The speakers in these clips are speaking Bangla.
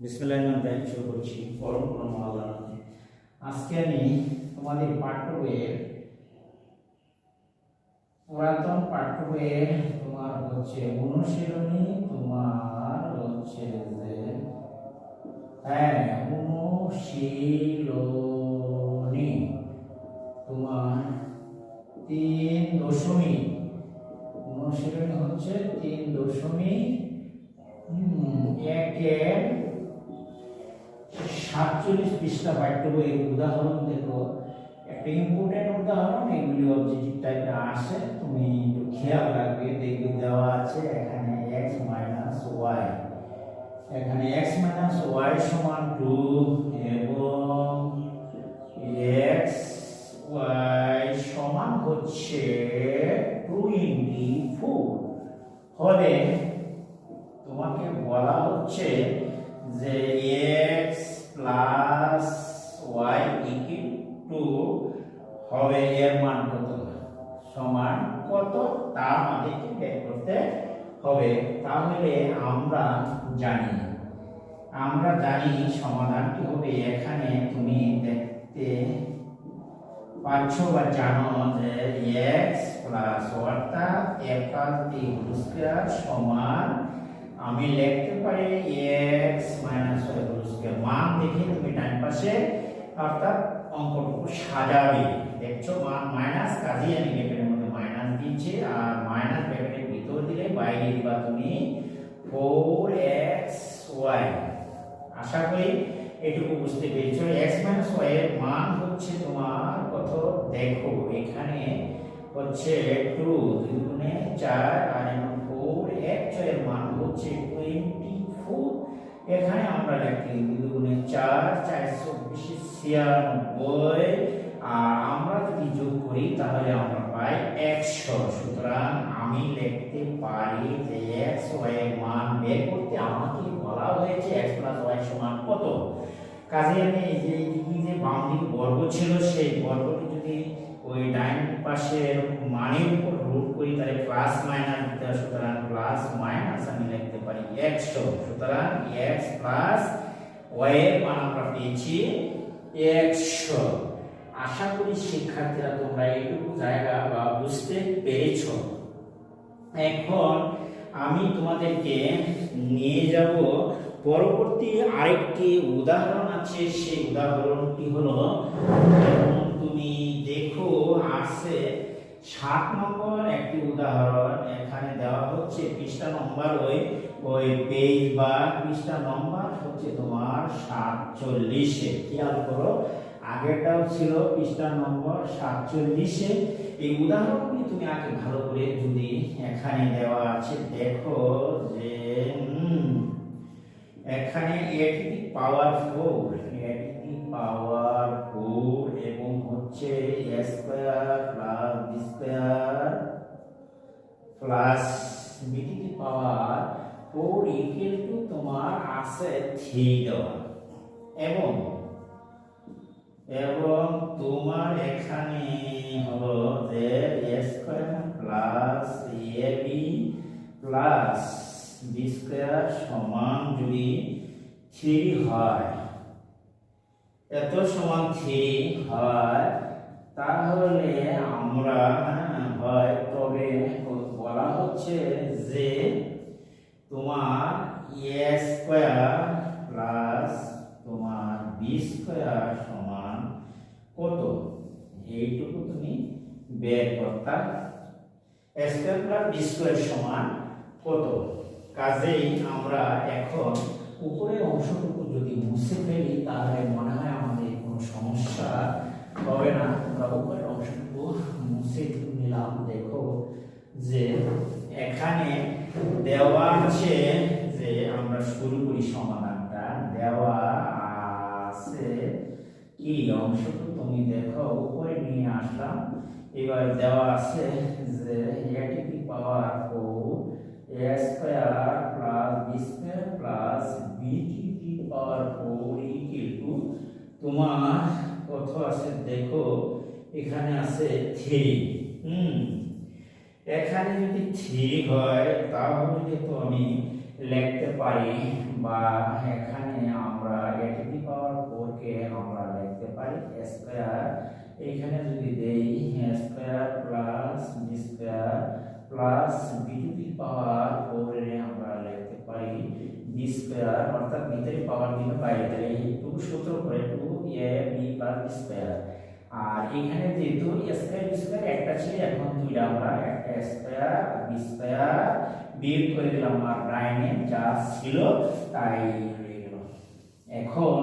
বিসমিল্লাহির রহমানির শুরু করছি পরম পরম আল্লাহ। আজকে আমি তোমাদের পাঠ্য বইয়ের পুরাতন পাঠ্য তোমার হচ্ছে অনুশীলনী, তোমার হচ্ছে যে হ্যাঁ অনুশীলনী তোমার তিন দশমিক, অনুশীলনী হচ্ছে তিন দশমিক একের সাতচল্লিশ পৃষ্ঠা পাঠ্য বইয়ের উদাহরণ দেখো। একটা ইম্পর্টেন্ট উদাহরণ, এগুলি অবজেক্টিভ টাইপে আসে। তুমি একটু খেয়াল রাখবে, দেখবে দেওয়া আছে এখানে এক্স মাইনাস ওয়াই এখানে এক্স মাইনাস ওয়াই সমান টু এবং এক্স ওয়াই সমান হচ্ছে টু ইন্টি ফোর হলে তোমাকে বলা হচ্ছে যে x plus y equal to হবে এর মান কত? সমান কত? তা আমাদেরকে বের করতে হবে। তাহলে আমরা জানি। আমরা জানি সমাধানটি হবে এখানে তুমি দেখতে পাচ্ছ বা জানো যে এক্স প্লাস অর্থাৎ এক প্লাস সমান আমি লিখতে পারি এক্স মাইনাস ওয়াই হোল মান দেখে তুমি ডান পাশে অর্থাৎ অঙ্কটুকু সাজাবে। দেখছ মান মাইনাস কাজেই আমি ব্র্যাকেটের মধ্যে মাইনাস দিয়েছি আর মাইনাস ব্র্যাকেটের ভিতর দিলে বাইরে দিবা তুমি ফোর এক্স ওয়াই আশা করি এটুকু বুঝতে পেরেছ। মাইনাস ওয়াই এর মান হচ্ছে তোমার কত? দেখো, এখানে হচ্ছে টু দুই গুণে চার আর ছয়ের মান হচ্ছে টোয়েন্টি ফোর এখানে আমরা লিখি দুই গুণে চার, চারশো বিশ ছিয়ানব্বই। আর আমরা যদি যোগ করি, তাহলে আমরা পাই একশো। সুতরাং আমি লিখতে পারি যে এক্স ওয়াই এর মান বের করতে আমাকে বলা হয়েছে এক্স প্লাস ওয়াই সমান কত? কাজে আমি এই যে এইদিকে যে বাম দিকে বর্গ ছিল, সেই বর্গটি যদি ওই ডাইন পাশে মানের উপর রুট করি তাহলে প্লাস মাইনাস দিতে হয় সুতরাং প্লাস মাইনাস আমি লিখতে পারি একশো সুতরাং এক্স প্লাস ওয়াই এর মান আমরা পেয়েছি একশো আশা করি শিক্ষার্থীরা তোমরা এইটুকু জায়গা বা বুঝতে পেরেছ। এখন আমি তোমাদেরকে নিয়ে যাব পরবর্তী আরেকটি উদাহরণ আছে, সেই উদাহরণটি হলো তুমি দেখো, আছে সাত নম্বর একটি উদাহরণ এখানে দেওয়া হচ্ছে, পৃষ্ঠা নম্বর ওই ওই পেজ বা পৃষ্ঠা নম্বর হচ্ছে তোমার সাতচল্লিশে। খেয়াল করো, আগেরটাও ছিল পৃষ্ঠা নম্বর সাতচল্লিশে। এই উদাহরণগুলি তুমি আগে ভালো করে যদি এখানে দেওয়া আছে, দেখো যে এখানে a to the power four a power four এবং হচ্ছে a square plus b square plus b to power four equal to তোমার আছে থ্রি এবং এবং তোমার এখানে হলো যে a square plus a b plus b square সমান যদি থ্রি হয়। এত সমান থ্রি হয় তাহলে আমরা হ্যাঁ, হয় তবে বলা হচ্ছে যে তোমার এ স্কোয়ার প্লাস তোমার বি স্কোয়ার সমান কত? এইটুকু তুমি বের করতা। স্কোয়ার প্লাস বি স্কোয়ার সমান কত? কাজেই আমরা এখন উপরের অংশটুকু যদি মুছে ফেলি তাহলে মনে হয় আমাদের কোনো সমস্যা হবে না আমরা উপরের অংশটুকু মুছে নিলাম দেখো যে এখানে দেওয়া আছে যে আমরা শুরু করি সমাধানটা। দেওয়া আছে কি অংশটুকু তুমি দেখো, উপরে নিয়ে আসলাম। এবার দেওয়া আছে যে ATP power four a square plus b square plus BTP power four equal to তোমার কত আছে? দেখো, এখানে আছে থ্রি হুম? এখানে যদি ঠিক হয়, তাহলে তো আমি লিখতে পারি বা এখানে আমরা এ টু দি পাওয়ার ফোর কে আমরা লিখতে পারি স্কয়ার এখানে যদি দেই square plus b square plus b to the power four আমরা লিখতে পারি বি স্কয়ার অর্থাৎ ভিতরে পাওয়ার দিলে বাইরে, এই টু সূত্র করে two a b plus square আর এখানে যেহেতু স্কয়ার স্কয়ার একটা ছিল, এখন দুইটা আমরা একটা স্কয়ার স্কয়ার বিয়োগ করে দিলাম আর ডাইনে যা ছিল তাই এখন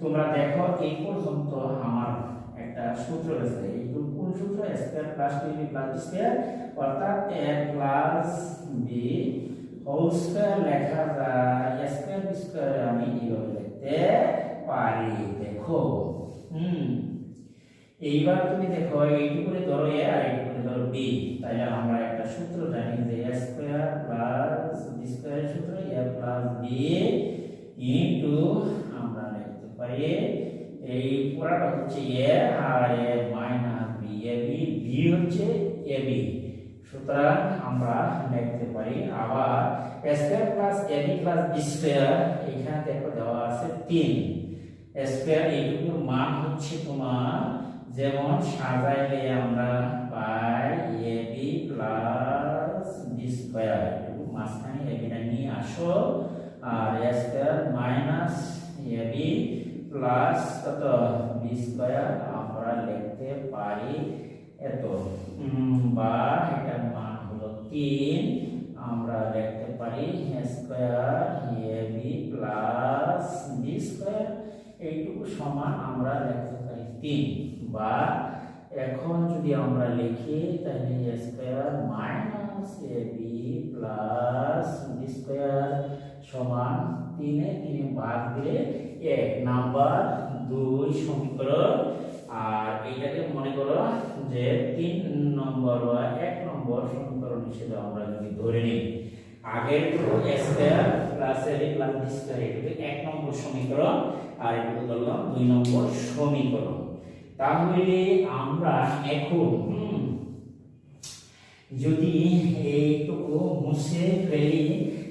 তোমরা দেখো এই পর্যন্ত আমার একটা সূত্র রয়েছে, এই কোন সূত্র? Square plus b plus square অর্থাৎ a plus b whole square লেখা যায় স্কয়ার স্কয়ার আমি এইভাবে লিখতে পারি। দেখো, হুম। এইবার তুমি দেখো এইটুকুরে ধরো এ আর এইটুকুরে ধরো বি তাইলে আমরা একটা সূত্র জানি যে a স্কয়ার প্লাস বি স্কয়ারের সূত্র a প্লাস বি ইনটু আমরা লিখতে পারি এই পুরাটা হচ্ছে এ আর a minus b a b b হচ্ছে এ বি সুতরাং আমরা লিখতে পারি আবার square plus a b plus b square এখানে দেখো দেওয়া আছে 3 স্কয়ার এইটুকুর মান হচ্ছে তোমার যেমন সাজাইলে আমরা পাই a b plus b square মাঝখানে এ বিটা নিয়ে আসো, আর a square minus a b plus কত? বি স্কয়ার আমরা লিখতে পারি এত। বা এটার মান হলো তিন, আমরা লিখতে পারি square a b plus b square এইটুকু সমান আমরা লিখতে পারি তিন। বা এখন যদি আমরা লিখি, তাহলে a square minus a b plus b square সমান তিনে তিনে ভাগ দিলে এক। নাম্বার দুই সমীকরণ। আর এইটাকে মনে করো যে তিন নম্বর বা এক নম্বর সমীকরণ হিসেবে আমরা যদি ধরে নিই, আগের তো square plus a b plus b square এক নম্বর সমীকরণ, আর এটাকে ধরলাম দুই নম্বর সমীকরণ। তাহলে আমরা এখন যদি এইটুকু মুছে ফেলি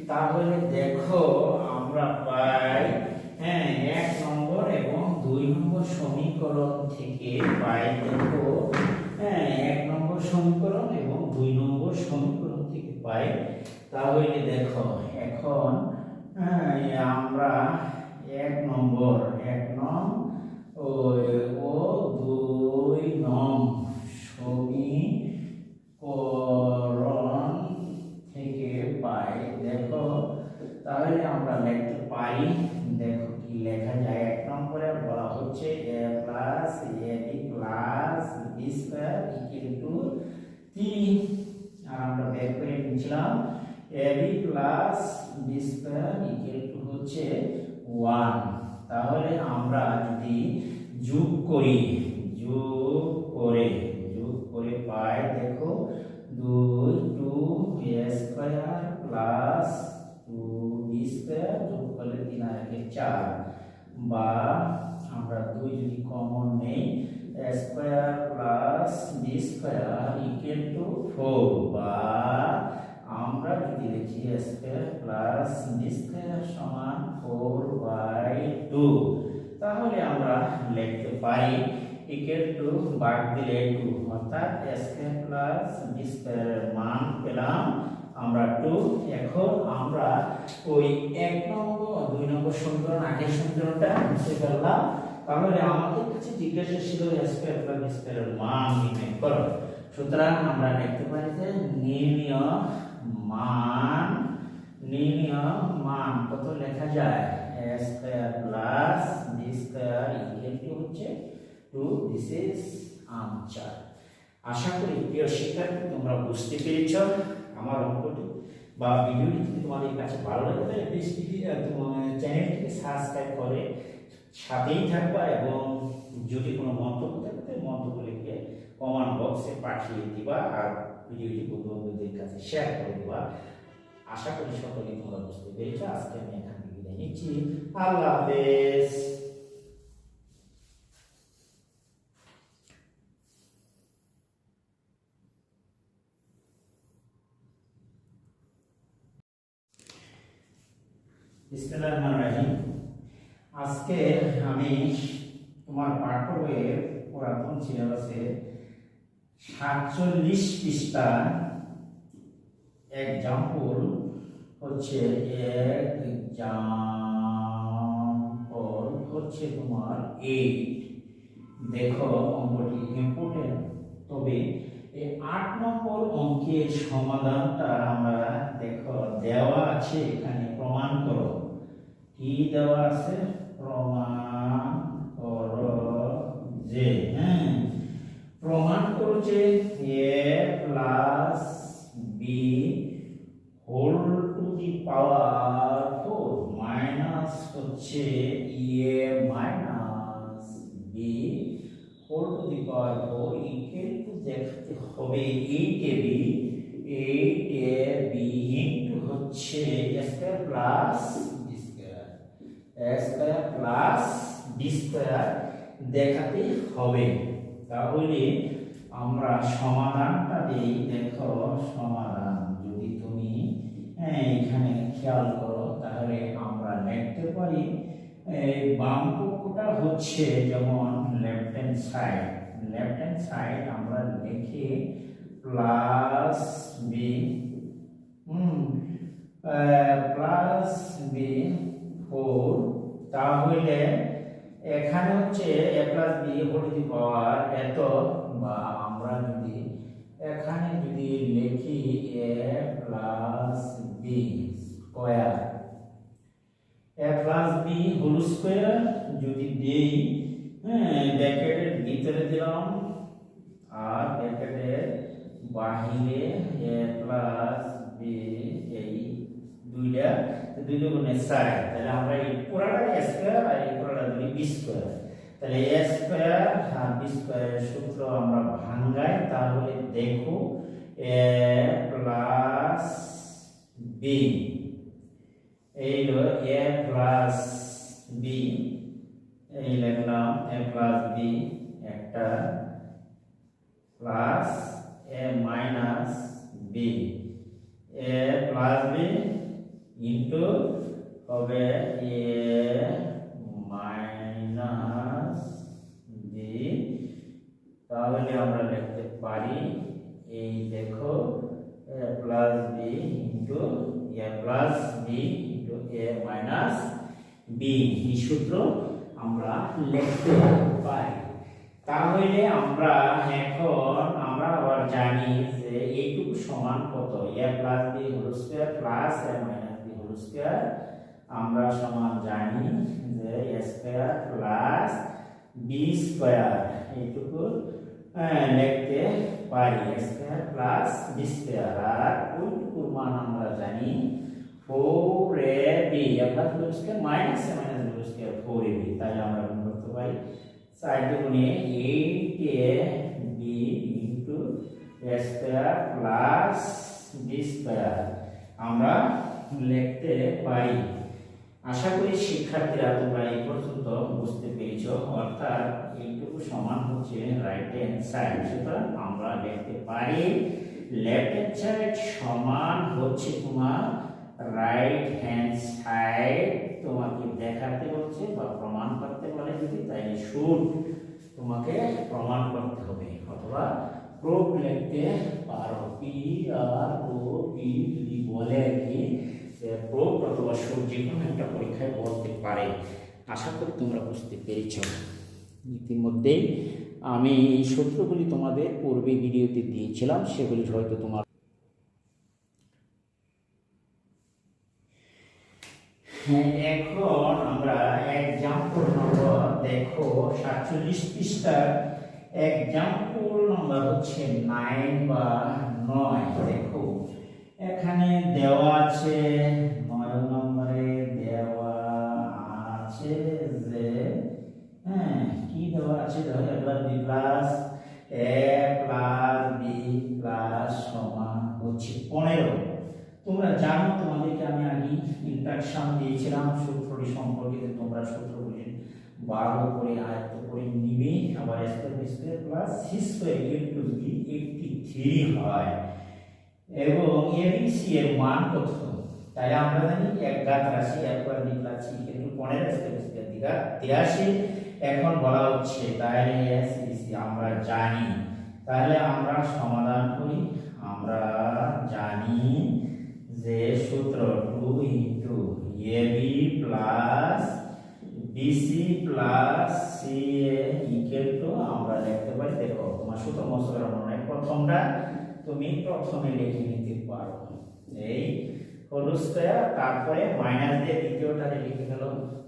তাহলে দেখো আমরা পাই হ্যাঁ এক নম্বর এবং দুই নম্বর সমীকরণ থেকে পাই দেখো হ্যাঁ এক নম্বর সমীকরণ এবং দুই নম্বর সমীকরণ থেকে পাই। তাহলে দেখো এখন হ্যাঁ, আমরা এক নম্বর এক নং ও তাহলে আমরা লিখতে পারি, দেখো কি লেখা যায়, এক নম্বরে বলা হচ্ছে a plus a b plus b square equal to তিন আর আমরা বের করে নিয়েছিলাম a plus b square equal to হচ্ছে ওয়ান তাহলে আমরা যদি যোগ করি, যোগ করে যোগ করে পাই, দেখো, দুই টু এ স্কয়ার প্লাস চার বা আমরা দুই যদি কমন নেই square plus b square equal to four বা আমরা যদি লিখি স্কয়ার প্লাস বি স্কয়ার সমান ফোর বাই টু তাহলে আমরা লিখতে পারি ইকুয়াল টু বাদ দিলে টু অর্থাৎ স্কয়ার প্লাস বি স্কয়ারের মান পেলাম আমরা টু এখন আমরা ওই এক নম্বর, দুই নম্বর সমীকরণ, আগের সমীকরণটা মুছে ফেললাম। তাহলে আমাদের কাছে জিজ্ঞাসা ছিল স্কয়ার প্লাস স্কয়ারের মান নির্ণয় করো। সুতরাং আমরা লিখতে পারি যে নির্ণয় মান নির্ণয় মান কত লেখা যায়? Square plus b square equal to হচ্ছে টু দিস ইজ আনসার আশা করি প্রিয় শিক্ষার্থী, তোমরা বুঝতে পেরেছ। আমার অঙ্কটি বা ভিডিওটি যদি তোমাদের কাছে ভালো লাগে, তাহলে প্লিজ তোমার চ্যানেলটিকে সাবস্ক্রাইব করে সাথেই থাকবা এবং যদি কোনো মন্তব্য থাকে, তাহলে মন্তব্য লিখে কমেন্ট বক্সে পাঠিয়ে দিবা আর ভিডিওটি বন্ধু বন্ধুদের কাছে শেয়ার করে দিবা। আশা করি সকলেই তোমরা বুঝতে পেরেছ। আজকে আমি এখান থেকে বিদায় নিচ্ছি। আল্লাহ হাফেজ। আজকে আমি তোমার পাঠ্য বইয়ের পুরাতন সিলেবাসে সাতচল্লিশ পৃষ্ঠা এক্সাম্পল হচ্ছে এক্সাম্পল হচ্ছে তোমার এইট দেখো অঙ্কটি ইম্পর্টেন্ট তবে এই আট নম্বর অঙ্কের সমাধানটা আমরা দেখো দেওয়া আছে, এখানে প্রমাণ করো। কি দেওয়া আছে? প্রমাণ করো যে হ্যাঁ। প্রমাণ করো যে a plus b whole to the power four minus হচ্ছে a minus b whole to the power four equal to দেখতে হবে eight a b eight a b into হচ্ছে square plus square plus b square দেখাতে হবে। তাহলে আমরা সমাধানটা দিই। দেখো সমাধান। যদি তুমি হ্যাঁ, এখানে খেয়াল করো তাহলে আমরা লিখতে পারি বাম পক্ষটা হচ্ছে যেমন left hand side left hand side আমরা লিখি plus b hmm plus b four তাহলে এখানে হচ্ছে a plus b whole the power এত, বা আমরা যদি এখানে যদি লিখি a plus b square a plus b whole square যদি দেই হ্যাঁ ব্র্যাকেটের ভিতরে দিলাম, আর ব্র্যাকেটের বাহিরে এ প্লাস বি এই দুইটা দুই দুগুণে চার তাহলে আমরা এই পুরাটা স্কোয়ার আর এই পুরাটা ধরি বি স্কোয়ার তাহলে এ স্কোয়ার আর বি স্কোয়ারের সূত্র আমরা ভাঙ্গাই, তাহলে দেখো এ প্লাস বি এই হলো এ প্লাস বি এই লিখলাম এ প্লাস বি একটা plus a minus b a plus b into হবে এ মাইনাস বি। তাহলে আমরা লিখতে পারি, এই দেখো plus b into a plus b into a minus b. এই সূত্র আমরা লিখতে পারি। তাহলে আমরা এখন, আমরা আবার জানি যে এইটুকু সমান কত? A plus b whole square plus a minus square আমরা সমান জানি যে a square plus b square এইটুকু হ্যাঁ, লিখতে পারি স্কোয়ার প্লাস বি স্কোয়ার আর ওইটুকুর মান আমরা জানি four a b plus b square minus a minus square four a b তাই আমরা গুণ করতে পারি চার দুগুণে eight a b into square plus b square আমরা লিখতে পারি আশা করি শিক্ষার্থীরা তোমরা এই পর্যন্ত বুঝতে পেরেছ। অর্থাৎ এইটুকু সমান হচ্ছে রাইট হ্যান্ড সাইড সুতরাং আমরা লিখতে পারি লেফট হ্যান্ড সাইড সমান হচ্ছে তোমার রাইট হ্যান্ড সাইড তোমাকে দেখাতে হচ্ছে বা প্রমাণ করতে বলে যদি তাই শুট তোমাকে প্রমাণ করতে হবে। অথবা প্রুফ লিখতে পারো। পি আর ও পি যদি বলে কি। প্রুফ অথবা শুট যে কোনো একটা পরীক্ষায় বলতে পারে। আশা করি তোমরা বুঝতে পেরেছ। ইতিমধ্যেই আমি এই সূত্রগুলি তোমাদের পূর্বে ভিডিওতে দিয়েছিলাম সেগুলি হয়তো তোমার হ্যাঁ, এখন আমরা এক্সাম্পল নম্বর দেখো সাতচল্লিশ পৃষ্ঠার এক্সাম্পল নম্বর হচ্ছে নাইন বা নয় দেখো। এখানে দেওয়া আছে নয় নম্বরে দেওয়া আছে যে হ্যাঁ কি দেওয়া আছে? দেখো এবার b plus a plus b plus সমান হচ্ছে পনেরো। তোমরা জানো, তোমাদেরকে আমি আগে ইন্ট্রাকশন দিয়েছিলাম, সূত্রটি সম্পর্কিত তোমরা সূত্রগুলি বারো করে আয়ত্ত করে নিবে, আবার square square plus c square equal to b three হয় এবং এবিসি এর মান কত তাহলে আমরা জানি এক ঘাত রাশি এক করে নিকলাচ্ছি কিন্তু পনেরো স্টেপ দিঘা তিরাশি। এখন বলা হচ্ছে তাহলে এসবিসি আমরা জানি। তাহলে আমরা সমাধান করি। আমরা জানি যে সূত্র two into a b plus b c plus c a equal to আমরা লিখতে পারি, দেখো, তোমার সূত্র করা মনে প্রথমটা তুমি প্রথমে লিখে নিতে পারো। এই হোল স্কয়ার তারপরে মাইনাস দিয়ে দ্বিতীয়টাতে লিখে গেল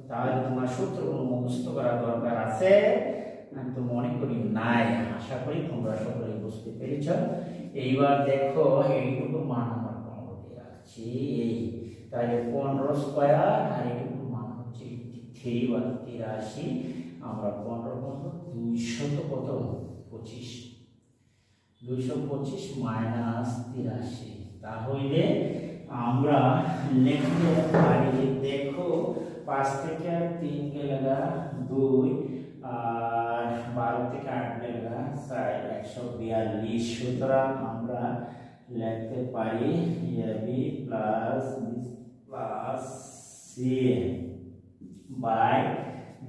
তাহলে তোমার সূত্র কোনো মুখস্থ করার দরকার আছে। আমি তো মনে করি নাই। আশা করি তোমরা সকলে বুঝতে পেরেছ। এইবার দেখো, এইটুকু মান আমার পনেরো দিয়ে রাখছি। এই, তাহলে পনেরো স্কয়ার, আর এইটুকু মান হচ্ছে থ্রি বা তিরাশি। আমরা পনেরো পনেরো দুইশত কত? পঁচিশ। দুইশো পঁচিশ মাইনাস তিরাশি। তাহলে আমরা লিখতে পারি দেখো, পাঁচ থেকে তিন গেলে গা দুই, আর বারো থেকে আট গেলে গা চার, একশো বিয়াল্লিশ। সুতরাং আমরা লিখতে পারি a b plus plus c by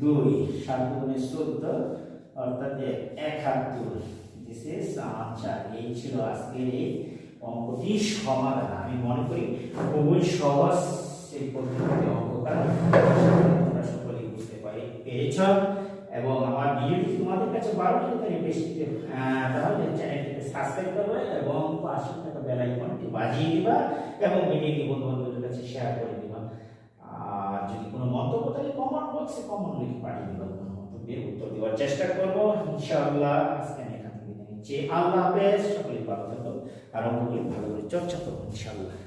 দুই, সাত দুগুণে চোদ্দ, অর্থাৎ একাত্তর ইজ আনসার এই ছিল আজকের এই অঙ্কটি সমাধান। আমি মনে করি খুবই সহজ সেই পদ্ধতিতে তোমরা বুঝতে পারি, পেরেছ। এবং আমার ভিডিওটি তোমাদের কাছে তাহলে চ্যানেলটিকে সাবস্ক্রাইব করবে এবং বাজিয়ে দিবা এবং ভিডিওটি বন্ধু বান্ধবদের কাছে শেয়ার করে দিবা। আর যদি কোনো মন্তব্য থাকে কমেন্ট বক্সে কমেন্ট লিখে পাঠিয়ে দিবা। কোনো মন্তব্যের উত্তর দেওয়ার চেষ্টা করব। ইনশাআল্লাহ, আজকে থেকে আল্লাহ হাফেজ সকলে ভালো থাকুন আর অঙ্কগুলি ভালো করে চর্চা করুন ইনশাআল্লাহ।